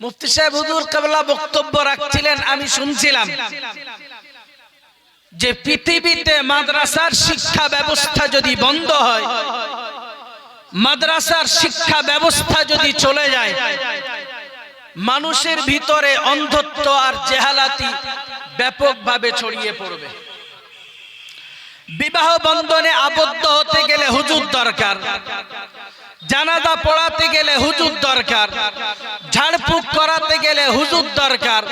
মুফতি সাহেব হুজুর কেবলা বক্তব্য রাখছিলেন, আমি শুনছিলাম যে পৃথিবীতে মাদ্রাসার শিক্ষা ব্যবস্থা যদি বন্ধ হয়, মাদ্রাসার শিক্ষা ব্যবস্থা যদি চলে যায়, মানুষের ভিতরে অন্ধত্ব আর জেহালাতি ব্যাপকভাবে ছড়িয়ে পড়বে। বিবাহ বন্ধনে আবদ্ধ হতে গেলে হুজুর দরকার। জানাজা পড়াতে গেলে হুজুর দরকার, ঝাড়ফুঁক করাতে গেলে হুজুর দরকার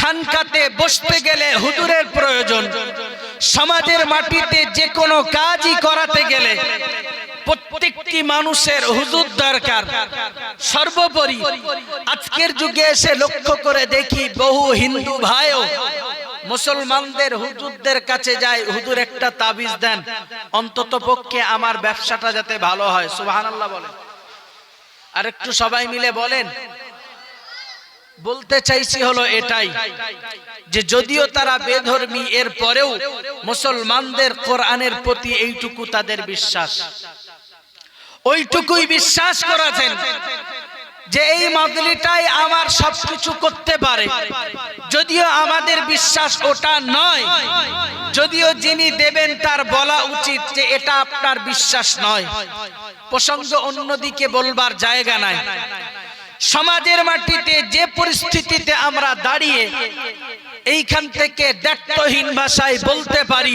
খানকাতে বসতে গেলে হুজুরের প্রয়োজন। সমাজের মাটিতে যে কোনো কাজই করাতে গেলে প্রত্যেকটি মানুষের হুজুর দরকার। সর্বোপরি আজকের যুগে এসে লক্ষ্য করে দেখি বহু হিন্দু ভাইও মুসলমানদের হুজুরদের কাছে যায় হুজুর একটা তাবিজ দেন। অন্তত পক্ষে আমার ব্যবসাটা যাতে ভালো হয়। সুবহানাল্লাহ বলেন। আর একটু সবাই মিলে বলেন। বলতে চাইছি হলো এটাই, যে যদিও তারা বেধর্মী, এর পরেও মুসলমানদের কোরআনের প্রতি এইটুকু তাদের বিশ্বাস। ওইটুকুই বিশ্বাস করেছেন। যে এই মাদলিটাই আমার সবকিছু করতে পারে। যদিও আমাদের বিশ্বাস ওটা নয়, যদিও যিনি দেবেন তার বলা উচিত যে এটা আপনার বিশ্বাস নয়। প্রসঙ্গ অন্যদিকে বলবার জায়গা নাই। সমাজের মাটিতে যে পরিস্থিতিতে আমরা দাঁড়িয়ে এইখান থেকে দায়িত্বহীন ভাষায় বলতে পারি,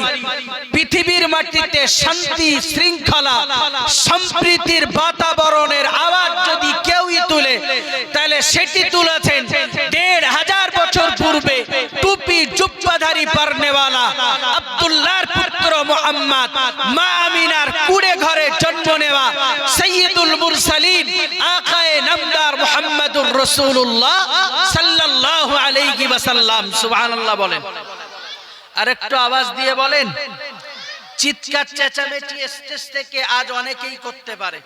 পৃথিবীর মাটিতে শান্তি, শৃঙ্খলা, সম্প্রীতির বাতাবরণের আওয়াজ যদি কেউই তুলে, তাহলে সেটি তুলেছেন দেড় হাজার বছর পূর্বে টুপি জুব্বাধারী পারনেওয়ালা আব্দুল্লাহর পুত্র মোহাম্মদ মা আমিনার কুড়ে ঘরে জন্ম নেওয়া সৈয়দুল মুরসালিন আকায়ে নামদার মুহাম্মাদুর রাসূলুল্লাহ সাল্লাল্লাহু আলাইহি ওয়াসাল্লাম। সুবহানাল্লাহ বলেন। আর একটু আওয়াজ দিয়ে বলেন, চিৎকার চেঁচামেচি স্টেজ থেকে আজ অনেকেই করতে পারে।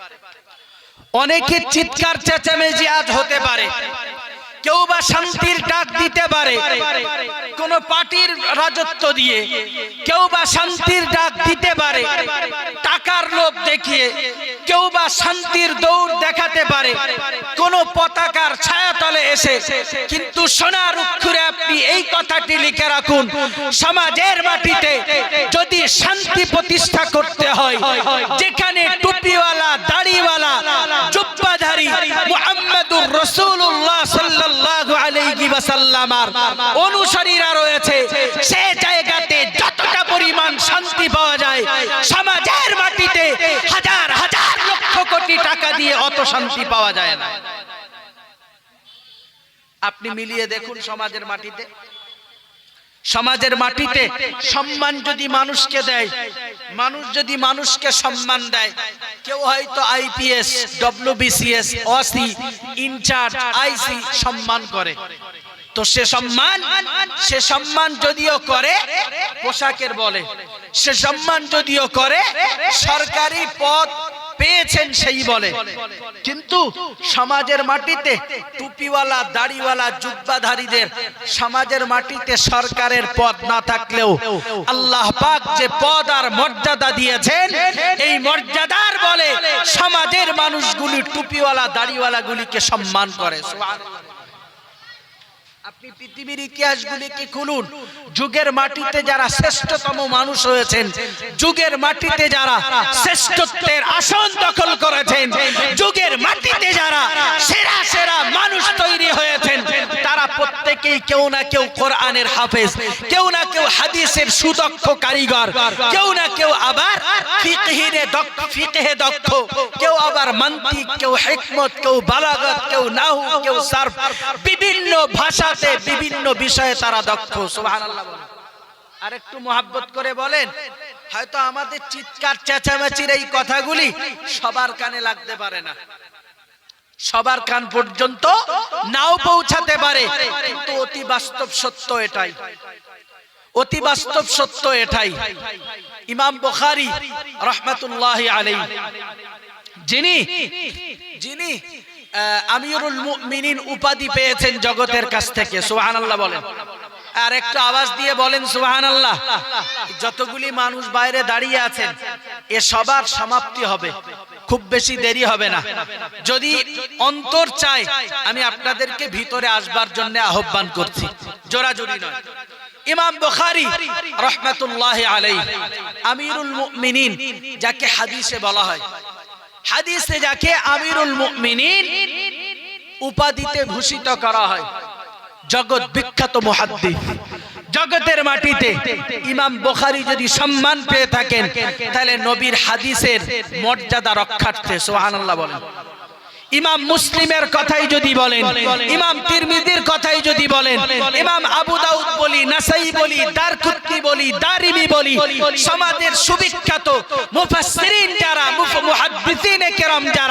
অনেকে চিৎকার, চেঁচামেচি আজ হতে পারে। কেউ বা শান্তির ডাক দিতে পারে। কোন পার্টির রাজত্ব দিয়ে। কেউ বা শান্তির ডাক দিতে পারে। টাকার লোভ দেখিয়ে। কেউ বা শান্তির দৌড় দেখাতে পারে। কোন পতাকার ছায়াতলে এসে। কিন্তু সোনার অক্ষরে আপনি এই কথাটি লিখে রাখুন, সমাজের মাটিতে যদি শান্তি প্রতিষ্ঠা করতে হয়, যেখানে রাসূলুল্লাহ সাল্লাল্লাহু আলাইহি অনুসারীরা রয়েছে জায়গাতে যতটা পরিমাণ শান্তি পাওয়া যায়, সমাজের মাটিতে হাজার হাজার লক্ষ কোটি টাকা দিয়ে অত শান্তি পাওয়া যায় না। আপনি মিলিয়ে দেখুন সমাজের মাটিতে। সমাজের মাটিতে সম্মান যদি মানুষকে দেয়, মানুষ যদি মানুষকে সম্মান দেয়, কেউ হয়তো IPS, WBCS OC in charge, IC সম্মান করে। তো সে সম্মান সে সম্মান যদিও করে, পোশাকের বলে, সে সম্মান যদিও করে, সরকারি পদ পেয়েছেন সেই বলে কিন্তু সমাজের মাটিতে টুপিওয়ালা, দাড়িওয়ালা জুব্বাধারীদের সমাজের মাটিতে সরকারের পদ না থাকলেও আল্লাহ পাক যে পদ আর মর্যাদা দিয়েছেন, এই মর্যাদার বলে সমাজের মানুষগুলি টুপিওয়ালা দাড়িওয়ালা গুলিকে সম্মান করে। আপনি পৃথিবীর ইতিহাসগুলিকে খুলুন। যুগের মাটিতে যারা শ্রেষ্ঠতম মানুষ হয়েছেন, যুগের মাটিতে যারা শ্রেষ্ঠত্বের আসন দখল করেছেন, যুগের মাটিতে যারা সেরা সেরা মানুষ তৈরি হয়েছেন, তারা প্রত্যেকেই কেউ না কেউ কোরআনের হাফেজ, কেউ না কেউ হাদিসের সুদক্ষ কারিগর, কেউ না কেউ আবার ফিকহিনে দক্ষ, ফিকহে দক্ষ, কেউ আবার মান্তিক, কেউ হিকমত, কেউ বালাগত, কেউ নাহু কেউ সার্ফ। বিভিন্ন ভাষাতে বিভিন্ন বিষয়ে তারা দক্ষ, সুবহানাল্লাহ আর একটু মোহাব্বত করে বলেন, হয়তো আমাদের চিৎকার, চেঁচামেচির এই কথাগুলি সবার কানে লাগতে পারে না। সবার কান পর্যন্ত নাও পৌঁছাতে পারে, কিন্তু অতি বাস্তব সত্য এটাই। অতি বাস্তব সত্য এটাই। ইমাম বুখারী রহমাতুল্লাহি আলাইহি, যিনি যিনি আমিরুল মুমিনিন উপাধি পেয়েছেন জগতের কাছ থেকে, সুবহানাল্লাহ বলেন। আর একটু আওয়াজ দিয়ে বলেন, সুবহানাল্লাহ। যতগুলি মানুষ বাইরে দাঁড়িয়ে আছেন, এ সবার সমাপ্তি হবে। খুব বেশি দেরি হবে না। যদি অন্তর চায়, আমি আপনাদেরকে ভিতরে আসবার জন্য আহ্বান করছি। জোরাজুরি নয়। ইমাম বুখারী রহমাতুল্লাহ আলাইহি, আমিরুল মুমিনিন, যাকে হাদিসে বলা হয় হাদিসে যাকে আমিরুল মুমিনিন উপাধিতে ভূষিত করা হয়। জগৎ বিখ্যাত মুহাদ্দিস। জগতের মাটিতে ইমাম বুখারী যদি সম্মান পেয়ে থাকেন, তাহলে নবীর হাদিসের মর্যাদা রক্ষার্থে, সুবহানাল্লাহ বলেন। ইমাম মুসলিমের কথাই যদি বলেন, ইমাম তিরমিজির কথাই যদি বলেন, ইমাম আবু দাউদ বলি, নাসাই বলি, দারকুতনি বলি, দারিমি বলি, সমাজের সুবিখ্যাত মুফাসসিরিন যারা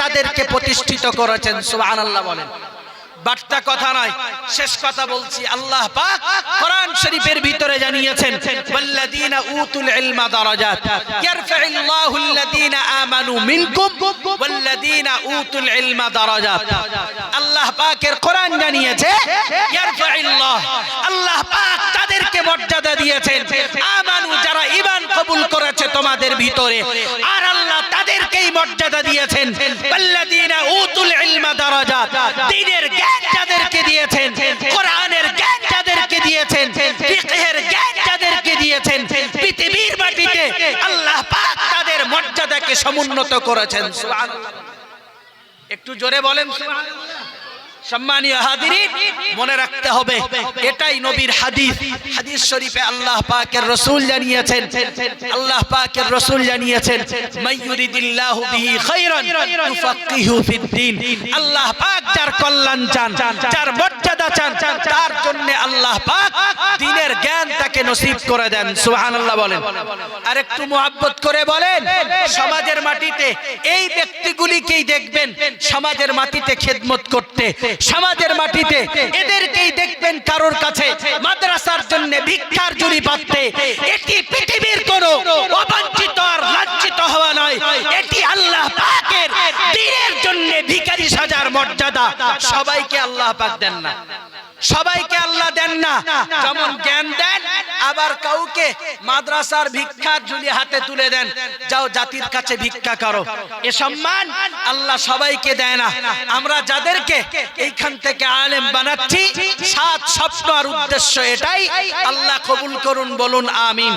তাদেরকে প্রতিষ্ঠিত করেছেন, সুবহানাল্লাহ বলেন। বার্তা কথা নয়, শেষ কথা বলছি, আল্লাহ পাক কোরআন শরীফের ভিতরে জানিয়েছেন, ওয়াল্লাযীনা উতুল ইলমা দারাজাত ইয়ারফা'ুল্লাহু আল্লাযীনা আমানু মিনকুম, ওয়াল্লাযীনা উতুল ইলমা দারাজাত। আল্লাহ পাকের কোরআন জানিয়েছে ইয়ারফা'ুল্লাহ আল্লাহ পাক তাদেরকে মর্যাদা দিয়েছেন, আমানু যারা ঈমান কবুল করেছে তোমাদের ভিতরে আল্লাহ মর্যাদা দিয়েছেন। আল্লাযীনা উতুল ইলমা দারাজাত দ্বীনের জ্ঞান যাদেরকে দিয়েছেন, কোরআনের জ্ঞান যাদেরকে দিয়েছেন, ফিকহের জ্ঞান যাদেরকে দিয়েছেন, পৃথিবীর মাটিতে আল্লাহ পাক তাদের মর্যাদাকে সমুন্নত করেছেন। সুবহানাল্লাহ। একটু জোরে বলেন, সুবহানাল্লাহ। সম্মানীয় মনে রাখতে হবে, এটাই নবীর হাদিস। হাদিস শরীফে আল্লাহ পাকের রাসূল জানিয়েছেন, আল্লাহ পাকের রাসূল জানিয়েছেন মাইয়ুরিদিল্লাহু বিহি খাইরান ইউফাক্কিহু ফিদ্দিন আল্লাহ পাক যার কল্যাণ চান, যার মর্যাদা চান, তার জন্য আল্লাহ পাক দ্বীনের জ্ঞান তাকে নসিব করে দেন, সুবহানাল্লাহ বলেন। আর একটু মুহাব্বত করে বলেন, সমাজের মাটিতে এই ব্যক্তিগুলিকেই দেখবেন, সমাজের মাটিতে খেদমত করতে, সমাজের মাটিতে এদেরকেই দেখবেন কারোর কাছে মাদ্রাসার জন্য ভিক্ষার জুড়ি পাচ্ছে। এটি পৃথিবীর কোন অবাঞ্ছিত আর লাঞ্ছিত হওয়া নয়। এটি আল্লাহ পাকের দিনের জন্য ভিখারি সাজার মর্যাদা। সবাইকে আল্লাহ পাক দেন না। সবাইকে আল্লাহ দেন না। যেমন জ্ঞান দেন আবার কাউকে মাদ্রাসার ভিক্ষার ঝুলি হাতে তুলে দেন, যাও জাতির কাছে ভিক্ষা করো। এ সম্মান আল্লাহ সবাইকে দেয় না। আমরা যাদেরকে এইখান থেকে আলেম বানাচ্ছি, সাত স্বপ্ন আর উদ্দেশ্য এটাই। আল্লাহ কবুল করুন, বলুন আমিন।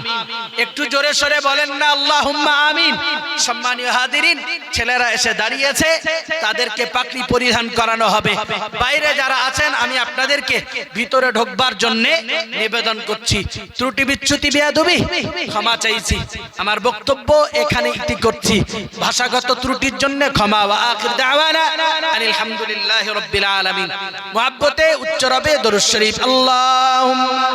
একটু জোরে সরে বলেন না আল্লাহ আমিন। সম্মানীয় হাদিরিন ছেলেরা এসে দাঁড়িয়েছে, তাদেরকে পাকড়ি পরিধান করানো হবে। বাইরে যারা আছেন, আমি আপনাদেরকে ভিতরে ঢোকবার জন্য নিবেদন করছি। ত্রুটি বিচ্যুতি বেয়াদবি? ক্ষমা চাইছি। আমার বক্তব্য এখানে ইতি করছি। ভাষাগত ত্রুটির জন্য ক্ষমা ওয়া আখির দাওয়ানা আনিল হামদুলিল্লাহি রাব্বিল আলামিন। মুহাব্বতে উচ্চ রবে দরুদ শরীফ। আল্লাহুম্মা